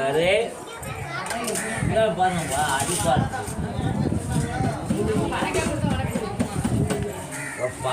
Array பாருங்கப்பா அடிப்பார் அப்பா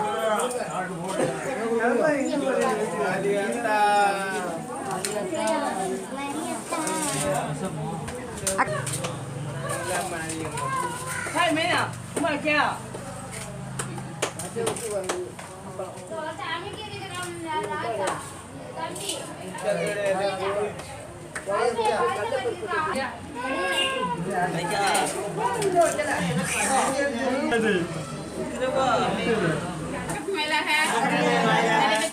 ắt thay mấy nào mời kia Hãy subscribe cho kênh Ghiền Mì Gõ Để không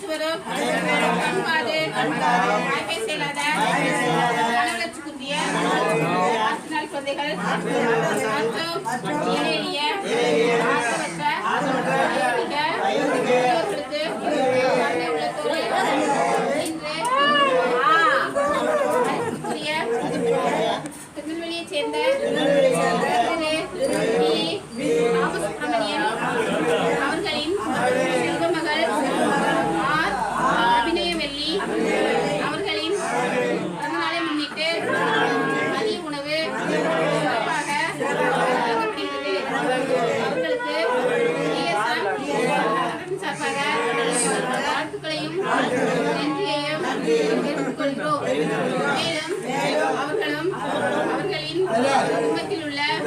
bỏ lỡ những video hấp dẫn நலங்கட்சி குந்திய அரசு நாள் குழந்தைகள் மற்றும் ஏழை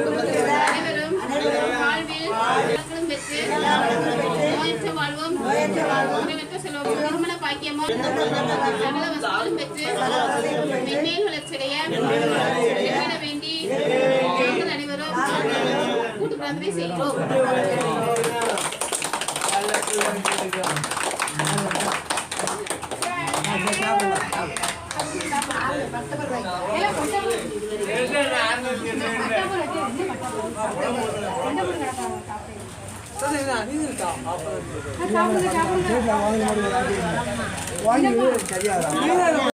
அனைவரும் வாழ்வில் பெற்று நோயற்ற வாழ்வும் குறைவற்ற செல்வமும் திருமண பாக்கியமும் சகல வசதிகளும் பெற்று மென்மேல் வளர்ச்சியடைய வேண்டி நாங்கள் அனைவரும் கூட்டு பிரார்த்தனை செய்கிறோம். வாங்கி சரியாதா